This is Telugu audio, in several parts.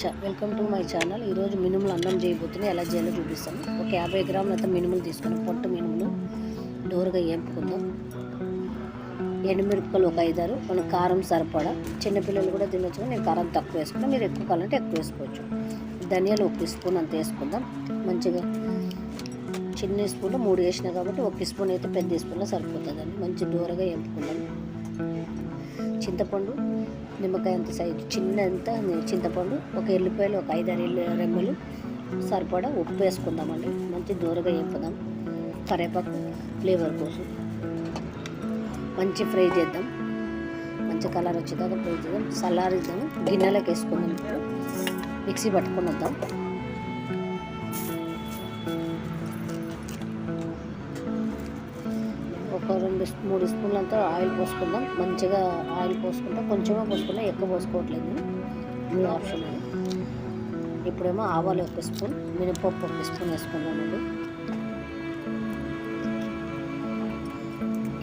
చ వెల్కమ్ టు మై ఛానల్. ఈరోజు మినుములు అన్నం చేయబోతున్నాయి. ఎలా చేయాలో చూపిస్తాను. ఒక యాభై గ్రాములు అయితే మినుములు తీసుకున్నాం పొట్టు మినుములు డోరుగా వేపుకుందాం ఎండుమిరపకాయలు ఒక ఐదారు. మన కారం సరిపడా. చిన్నపిల్లలు కూడా తినొచ్చు కానీ నేను కారం తక్కువ వేసుకున్నా. మీరు ఎక్కువ కావాలంటే ఎక్కువ వేసుకోవచ్చు. ధనియాలు ఒక స్పూన్ అంత వేసుకుందాం. మంచిగా చిన్న స్పూన్లో మూడు వేసినా కాబట్టి ఒక స్పూన్ అయితే పెద్ద స్పూన్లో సరిపోతుందండి. మంచి దూరగా వేపుకుందాం చింతపండు నిమ్మకాయ అంత సైజు చిన్న అంత చింతపండు ఒక ఎల్లిపాయలు ఒక ఐదారు ఎల్లి రెమ్మలు సరిపడా ఉప్పు వేసుకుందామండి. మంచి దూరగా వేపుదాం. కరేపాకు ఫ్లేవర్ కోసం. మంచి ఫ్రై చేద్దాం. మంచి కలర్ వచ్చేదాకా ఫ్రై చేద్దాం. చల్లారిద్దాం గిన్నెలోకి వేసుకుందాం ఇప్పుడు. మిక్సీ పట్టుకొని వద్దాం. ఒక రెండు మూడు స్పూన్లంతా ఆయిల్ పోసుకుందాం. మంచిగా ఆయిల్ పోసుకుంటే కొంచెమే పోసుకున్నా ఎక్కువ పోసుకోవట్లేదు. మీ ఆప్షన్ అది. ఇప్పుడేమో ఆవాలు ఒక స్పూన్ మినపప్పు ఒక స్పూన్ వేసుకుందామండి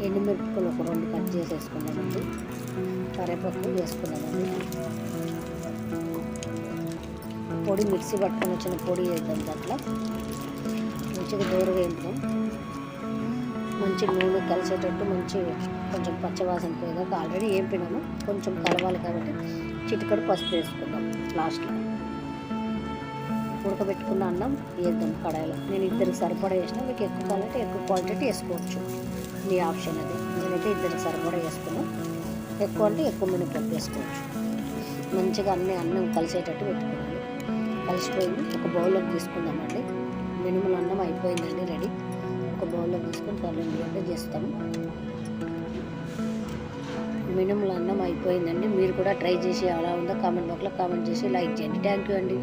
ఎండుమిరపకాయలు ఒక రెండు కట్ చేసి వేసుకున్నామండి కరివేపాకు వేసుకున్నామండి పొడి మిక్సీ పట్టుకొని వచ్చిన పొడి వేద్దాం దాంట్లో. మంచిగా దూరగా వేద్దాం. మంచి నూనె కలిసేటట్టు మంచి కొంచెం పచ్చవాసన పోయేదాకా ఆల్రెడీ వేపినాము కొంచెం కలవాలి కాబట్టి చిటికడు పసుపు వేసుకుందాం లాస్ట్లో. ఉడకబెట్టుకున్న అన్నం వేద్దాం కడాయిలో. నేను ఇద్దరికి సరిపడా వేసిన మీకు ఎక్కువ కావాలంటే ఎక్కువ క్వాంటిటీ వేసుకోవచ్చు. మీ ఆప్షన్ అది. నేనైతే ఇద్దరికి సరిపడా వేసుకున్నాం. ఎక్కువ అంటే ఎక్కువ మినపప్పు వేసుకోవచ్చు. మంచిగా అన్నీ అన్నం కలిసేటట్టు పెట్టుకోవాలి. కలిసిపోయింది. ఒక బౌల్లోకి తీసుకుందామండి మినిమల్ అన్నం అయిపోయిందండి రెడీ. గంట చేస్తాము అన్నం అయిపోయిందండి. మీరు కూడా ట్రై చేసి అలా ఉందో కామెంట్ బాక్స్లో కామెంట్ చేసి లైక్ చేయండి. థ్యాంక్ యూ అండి.